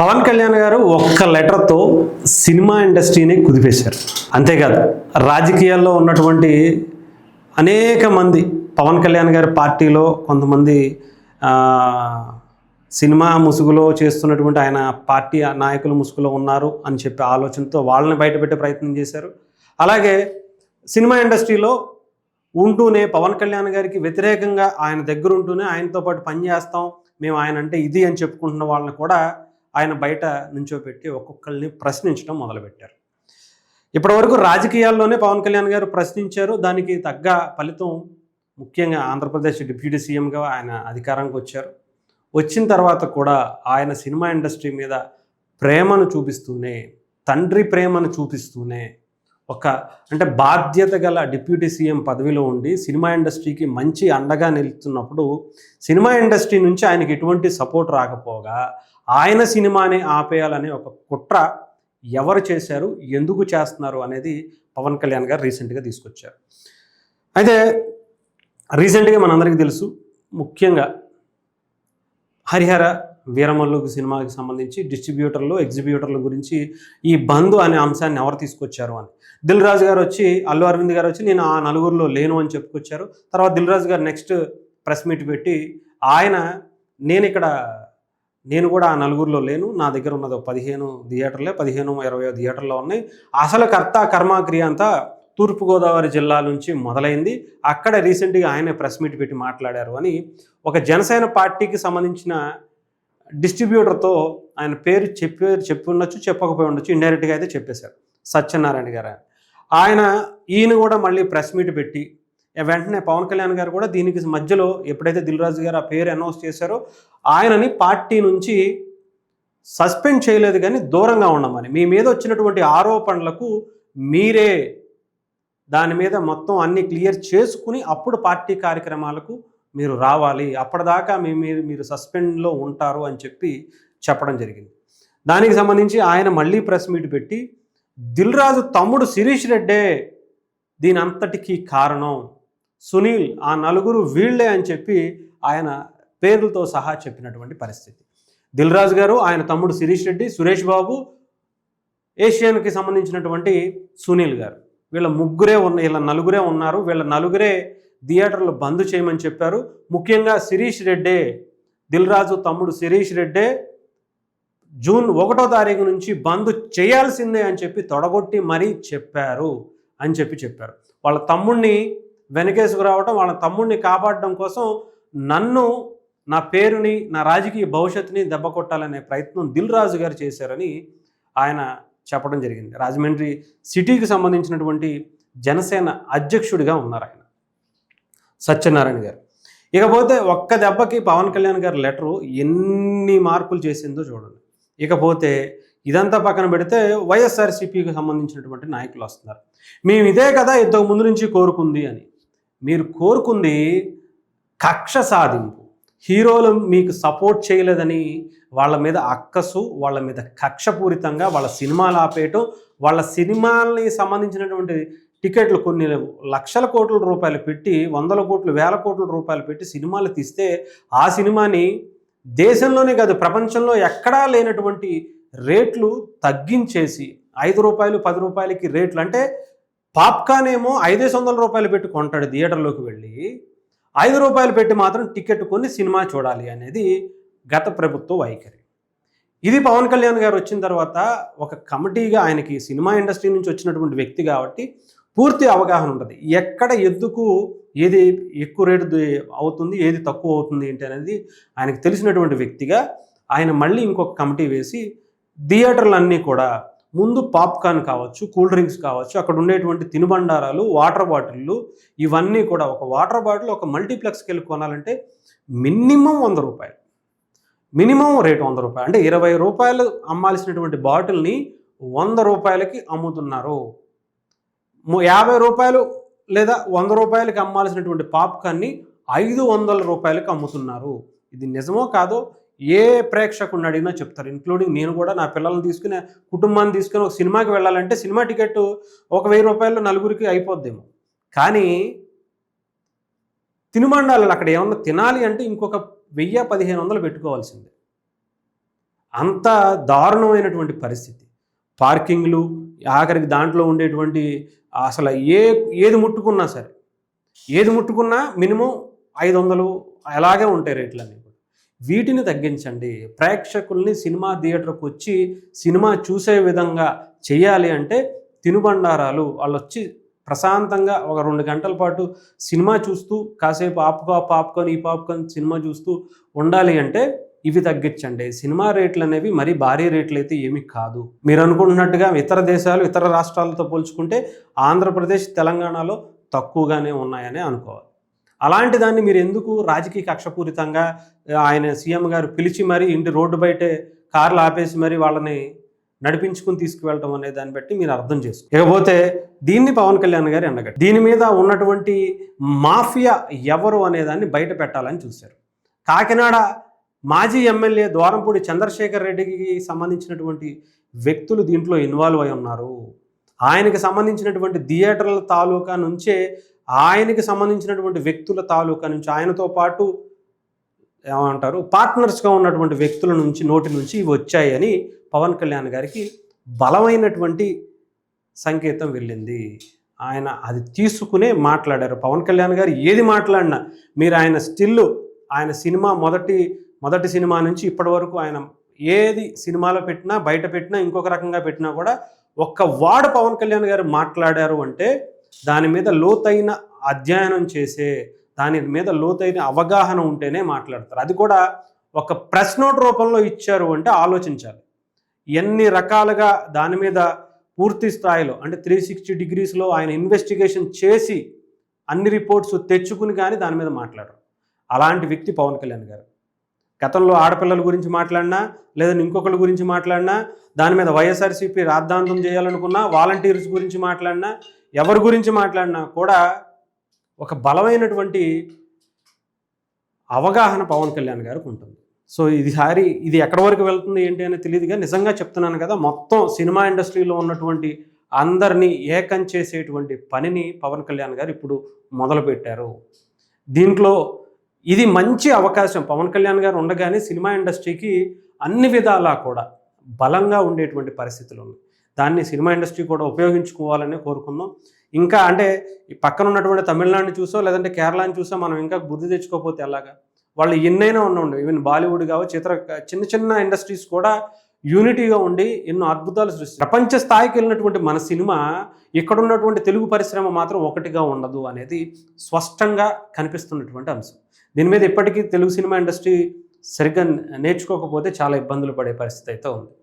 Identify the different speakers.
Speaker 1: పవన్ కళ్యాణ్ గారు ఒక్క లెటర్తో సినిమా ఇండస్ట్రీని కుదిపేశారు. అంతేకాదు రాజకీయాల్లో ఉన్నటువంటి అనేక మంది పవన్ కళ్యాణ్ గారి పార్టీలో కొంతమంది సినిమా ముసుగులో చేస్తున్నటువంటి ఆయన పార్టీ నాయకులు ముసుగులో ఉన్నారు అని చెప్పి ఆలోచనతో వాళ్ళని బయటపెట్టే ప్రయత్నం చేశారు. అలాగే సినిమా ఇండస్ట్రీలో ఉంటూనే పవన్ కళ్యాణ్ గారికి వ్యతిరేకంగా ఆయన దగ్గర ఉంటూనే ఆయనతో పాటు పనిచేస్తాం మేము ఆయన అంటే ఇది అని చెప్పుకుంటున్న వాళ్ళని కూడా ఆయన బయట నుంచోబెట్టి ఒక్కొక్కరిని ప్రశ్నించడం మొదలుపెట్టారు. ఇప్పటివరకు రాజకీయాల్లోనే పవన్ కళ్యాణ్ గారు ప్రశ్నించారు. దానికి తగ్గ ఫలితం ముఖ్యంగా ఆంధ్రప్రదేశ్ డిప్యూటీ సీఎంగా ఆయన అధికారానికి వచ్చారు. వచ్చిన తర్వాత కూడా ఆయన సినిమా ఇండస్ట్రీ మీద ప్రేమను చూపిస్తూనే తండ్రి ప్రేమను చూపిస్తూనే ఒక అంటే బాధ్యత గల డిప్యూటీ సీఎం పదవిలో ఉండి సినిమా ఇండస్ట్రీకి మంచి అండగా నిలుస్తున్నప్పుడు సినిమా ఇండస్ట్రీ నుంచి ఆయనకి ఎటువంటి సపోర్ట్ రాకపోగా ఆయన సినిమాని ఆపేయాలనే ఒక కుట్ర ఎవరు చేశారు ఎందుకు చేస్తున్నారు అనేది పవన్ కళ్యాణ్ గారు రీసెంట్గా తీసుకొచ్చారు. అయితే రీసెంట్గా మనందరికీ తెలుసు ముఖ్యంగా హరిహర వీరమల్లు సినిమాకి సంబంధించి డిస్ట్రిబ్యూటర్లు ఎగ్జిబ్యూటర్ల గురించి ఈ బంధు అనే అంశాన్ని ఎవరు తీసుకొచ్చారు అని. దిల్ రాజు గారు వచ్చి అల్లు అరవింద్ గారు వచ్చి నేను ఆ నలుగురిలో లేను అని చెప్పుకొచ్చారు. తర్వాత దిల్ రాజు గారు నెక్స్ట్ ప్రెస్ మీట్ పెట్టి ఆయన నేను ఇక్కడ నేను కూడా ఆ నలుగురిలో లేను. నా దగ్గర ఉన్నది ఒక పదిహేను థియేటర్లే పదిహేను ఇరవై థియేటర్లో ఉన్నాయి. అసలు కర్త కర్మక్రియ అంతా తూర్పుగోదావరి జిల్లా నుంచి మొదలైంది. అక్కడ రీసెంట్గా ఆయన ప్రెస్ మీట్ పెట్టి మాట్లాడారు అని ఒక జనసేన పార్టీకి సంబంధించిన డిస్ట్రిబ్యూటర్తో ఆయన పేరు చెప్పి చెప్పి ఉండొచ్చు చెప్పకపోయి ఉండొచ్చు ఇండైరెక్ట్గా అయితే చెప్పేశారు. సత్యనారాయణ గారు ఆయన ఈయన కూడా మళ్ళీ ప్రెస్ మీట్ పెట్టి వెంటనే పవన్ కళ్యాణ్ గారు కూడా దీనికి మధ్యలో ఎప్పుడైతే దిల్ రాజు గారు ఆ పేరు అనౌన్స్ చేశారో ఆయనని పార్టీ నుంచి సస్పెండ్ చేయలేదు కానీ దూరంగా ఉండమని. మీ మీద వచ్చినటువంటి ఆరోపణలకు మీరే దాని మీద మొత్తం అన్ని క్లియర్ చేసుకుని అప్పుడు పార్టీ కార్యక్రమాలకు మీరు రావాలి. అప్పటిదాకా మీ మీరు మీరు సస్పెండ్లో ఉంటారు అని చెప్పి చెప్పడం జరిగింది. దానికి సంబంధించి ఆయన మళ్ళీ ప్రెస్ మీట్ పెట్టి దిల్ రాజు తమ్ముడు శిరీష్ రెడ్డే దీని అంతటికీ కారణం. సునీల్ ఆ నలుగురు వీళ్ళే అని చెప్పి ఆయన పేర్లతో సహా చెప్పినటువంటి పరిస్థితి. దిల్ రాజు గారు ఆయన తమ్ముడు శిరీష్ రెడ్డి సురేష్ బాబు ఏషియన్కి సంబంధించినటువంటి సునీల్ గారు. వీళ్ళ ముగ్గురే ఉన్న వీళ్ళ నలుగురే ఉన్నారు. వీళ్ళ నలుగురే థియేటర్లు బంద్ చేయమని చెప్పారు. ముఖ్యంగా శిరీష్ రెడ్డే దిల్ రాజు తమ్ముడు శిరీష్ రెడ్డే జూన్ ఒకటో తారీఖు నుంచి బంద్ చేయాల్సిందే అని చెప్పి తొడగొట్టి మరీ చెప్పారు అని చెప్పి చెప్పారు. వాళ్ళ తమ్ముడిని వెనకేసుకురావడం వాళ్ళ తమ్ముడిని కాపాడడం కోసం నన్ను నా పేరుని నా రాజకీయ భవిష్యత్తుని దెబ్బ కొట్టాలనే ప్రయత్నం దిల్ రాజు గారు చేశారని ఆయన చెప్పడం జరిగింది. రాజమండ్రి సిటీకి సంబంధించినటువంటి జనసేన అధ్యక్షుడిగా ఉన్నారు ఆయన. సత్యనారాయణ గారు. ఇకపోతే ఒక్క దెబ్బకి పవన్ కళ్యాణ్ గారి లెటరు ఎన్ని మార్పులు చేసిందో చూడండి. ఇకపోతే ఇదంతా పక్కన పెడితే వైఎస్ఆర్సీపీకి సంబంధించినటువంటి నాయకులు వస్తున్నారు. మేము ఇదే కదా ఇంతకు ముందు నుంచి కోరుకుంది అని. మీరు కోరుకుంది కక్ష సాధింపు. హీరోలు మీకు సపోర్ట్ చేయలేదని వాళ్ళ మీద అక్కసు వాళ్ళ మీద కక్షపూరితంగా వాళ్ళ సినిమాలు ఆపేయటం వాళ్ళ సినిమాల్ని సంబంధించినటువంటి టికెట్లు కొన్ని లక్షల కోట్ల రూపాయలు పెట్టి వందల కోట్లు వేల కోట్ల రూపాయలు పెట్టి సినిమాలు తీస్తే ఆ సినిమాని దేశంలోనే కాదు ప్రపంచంలో ఎక్కడా లేనటువంటి రేట్లు తగ్గించేసి ఐదు రూపాయలు పది రూపాయలకి రేట్లు అంటే పాప్కాన్ ఏమో ఐదేసి వందల రూపాయలు పెట్టి కొంటాడు థియేటర్లోకి వెళ్ళి. ఐదు రూపాయలు పెట్టి మాత్రం టికెట్ కొని సినిమా చూడాలి అనేది గత ప్రభుత్వ వైఖరి. ఇది పవన్ కళ్యాణ్ గారు వచ్చిన తర్వాత ఒక కమిటీగా ఆయనకి సినిమా ఇండస్ట్రీ నుంచి వచ్చినటువంటి వ్యక్తి కాబట్టి పూర్తి అవగాహన ఉంటుంది ఎక్కడ ఎందుకు ఏది ఎక్కువ రేటు అవుతుంది ఏది తక్కువ అవుతుంది ఏంటి అనేది ఆయనకు తెలిసినటువంటి వ్యక్తిగా ఆయన మళ్ళీ ఇంకొక కమిటీ వేసి థియేటర్లన్నీ కూడా ముందు పాప్కార్న్ కావచ్చు కూల్ డ్రింక్స్ కావచ్చు అక్కడ ఉండేటువంటి తినుబండారాలు వాటర్ బాటిళ్ళు ఇవన్నీ కూడా ఒక వాటర్ బాటిల్ ఒక మల్టీప్లెక్స్కి వెళ్ళి కొనాలంటే మినిమం వంద రూపాయలు. మినిమం రేటు వంద రూపాయలు. అంటే ఇరవై రూపాయలు అమ్మాల్సినటువంటి బాటిల్ని వంద రూపాయలకి అమ్ముతున్నారు. యాభై రూపాయలు లేదా వంద రూపాయలకి అమ్మాల్సినటువంటి పాప్కార్న్ని ఐదు వందల రూపాయలకి అమ్ముతున్నారు. ఇది నిజమో కాదో ఏ ప్రేక్షకుడిని అడిగినా చెప్తారు. ఇంక్లూడింగ్ నేను కూడా నా పిల్లల్ని తీసుకుని కుటుంబాన్ని తీసుకుని ఒక సినిమాకి వెళ్ళాలంటే సినిమా టికెట్ ఒక వెయ్యి రూపాయలు నలుగురికి అయిపోద్దేమో. కానీ తినుమండాలు అక్కడ ఏమన్నా తినాలి అంటే ఇంకొక వెయ్యి పదిహేను వందలు పెట్టుకోవాల్సిందే. అంత దారుణమైనటువంటి పరిస్థితి. పార్కింగ్లు ఆఖరికి దాంట్లో ఉండేటువంటి అసలు ఏ ఏది ముట్టుకున్నా సరే ఏది ముట్టుకున్నా మినిమం ఐదు వందలు అలాగే ఉంటాయి రేట్లన్నీ. వీటిని తగ్గించండి. ప్రేక్షకుల్ని సినిమా థియేటర్కి వచ్చి సినిమా చూసే విధంగా చేయాలి అంటే తినుబండారాలు. వాళ్ళు వచ్చి ప్రశాంతంగా ఒక రెండు గంటల పాటు సినిమా చూస్తూ కాసేపు ఆపుకో పాప్కార్న్ ఈ పాప్కార్న్ సినిమా చూస్తూ ఉండాలి అంటే ఇవి తగ్గించండి. సినిమా రేట్లు అనేవి మరీ భారీ రేట్లు అయితే ఏమీ కాదు. మీరు అనుకుంటున్నట్టుగా ఇతర దేశాలు ఇతర రాష్ట్రాలతో పోల్చుకుంటే ఆంధ్రప్రదేశ్ తెలంగాణలో తక్కువగానే ఉన్నాయని అనుకోవాలి. అలాంటి దాన్ని మీరు ఎందుకు రాజకీయ కక్షపూరితంగా ఆయన సీఎం గారు పిలిచి మరీ ఇంటి రోడ్డు బయటే కార్లు ఆపేసి మరీ వాళ్ళని నడిపించుకుని తీసుకువెళ్ళటం అనే దాన్ని బట్టి మీరు అర్థం చేసుకో. ఇకపోతే దీన్ని పవన్ కళ్యాణ్ గారు ఎండగట్టి దీని మీద ఉన్నటువంటి మాఫియా ఎవరు అనేదాన్ని బయట పెట్టాలని చూశారు. కాకినాడ మాజీ ఎమ్మెల్యే ద్వారంపూడి చంద్రశేఖర్ రెడ్డికి సంబంధించినటువంటి వ్యక్తులు దీంట్లో ఇన్వాల్వ్ అయి ఉన్నారు. ఆయనకి సంబంధించినటువంటి థియేటర్ల తాలూకా నుంచే ఆయనకి సంబంధించినటువంటి వ్యక్తుల తాలూకా నుంచి ఆయనతో పాటు ఏమంటారు పార్ట్నర్స్గా ఉన్నటువంటి వ్యక్తుల నుంచి నోటి నుంచి వచ్చాయని పవన్ కళ్యాణ్ గారికి బలమైనటువంటి సంకేతం వెళ్ళింది. ఆయన అది తీసుకునే మాట్లాడారు. పవన్ కళ్యాణ్ గారు ఏది మాట్లాడినా మీరు ఆయన స్టిల్ ఆయన సినిమా మొదటి మొదటి సినిమా నుంచి ఇప్పటి వరకు ఆయన ఏది సినిమాలో పెట్టినా బయట పెట్టినా ఇంకొక రకంగా పెట్టినా కూడా ఒక్క వాడు పవన్ కళ్యాణ్ గారు మాట్లాడారు అంటే దాని మీద లోతైన అధ్యయనం చేసే దాని మీద లోతైన అవగాహన ఉంటేనే మాట్లాడతారు. అది కూడా ఒక ప్రెస్ నోట్ రూపంలో ఇచ్చారు అంటే ఆలోచించాలి. ఎన్ని రకాలుగా దాని మీద పూర్తి స్థాయిలో అంటే త్రీ సిక్స్టీ డిగ్రీస్లో ఆయన ఇన్వెస్టిగేషన్ చేసి అన్ని రిపోర్ట్స్ తెచ్చుకుని కానీ దాని మీద మాట్లాడరు. అలాంటి వ్యక్తి పవన్ కళ్యాణ్ గారు. గతంలో ఆడపిల్లల గురించి మాట్లాడినా లేదా ఇంకొకరి గురించి మాట్లాడినా దాని మీద వైఎస్ఆర్సీపీ రాద్ధాంతం చేయాలనుకున్నా వాలంటీర్స్ గురించి మాట్లాడినా ఎవరి గురించి మాట్లాడినా కూడా ఒక బలమైనటువంటి అవగాహన పవన్ కళ్యాణ్ గారికి ఉంటుంది. సో ఇది సారి ఇది ఎక్కడి వరకు వెళ్తుంది ఏంటి అనేది తెలియదుగా. నిజంగా చెప్తున్నాను కదా మొత్తం సినిమా ఇండస్ట్రీలో ఉన్నటువంటి అందరినీ ఏకం చేసేటువంటి పనిని పవన్ కళ్యాణ్ గారు ఇప్పుడు మొదలుపెట్టారు. దీంట్లో ఇది మంచి అవకాశం. పవన్ కళ్యాణ్ గారు ఉండగానే సినిమా ఇండస్ట్రీకి అన్ని విధాలా కూడా బలంగా ఉండేటువంటి పరిస్థితులు ఉన్నాయి. దాన్ని సినిమా ఇండస్ట్రీ కూడా ఉపయోగించుకోవాలని కోరుకుందాం. ఇంకా అంటే ఈ పక్కన ఉన్నటువంటి తమిళనాడుని చూసో లేదంటే కేరళని చూసో మనం ఇంకా బుద్ధి తెచ్చుకోకపోతే ఎలాగా? వాళ్ళు ఎన్నైనా ఉండండి. ఈవెన్ బాలీవుడ్ కావచ్చు ఇతర చిన్న చిన్న ఇండస్ట్రీస్ కూడా యూనిటీగా ఉండి ఎన్నో అద్భుతాలు సృష్టి ప్రపంచ స్థాయికి వెళ్ళినటువంటి మన సినిమా ఇక్కడ ఉన్నటువంటి తెలుగు పరిశ్రమ మాత్రం ఒకటిగా ఉండదు అనేది స్పష్టంగా కనిపిస్తున్నటువంటి అంశం. దీని మీద ఇప్పటికీ తెలుగు సినిమా ఇండస్ట్రీ సరిగ్గా నేర్చుకోకపోతే చాలా ఇబ్బందులు పడే పరిస్థితి అయితే ఉంది.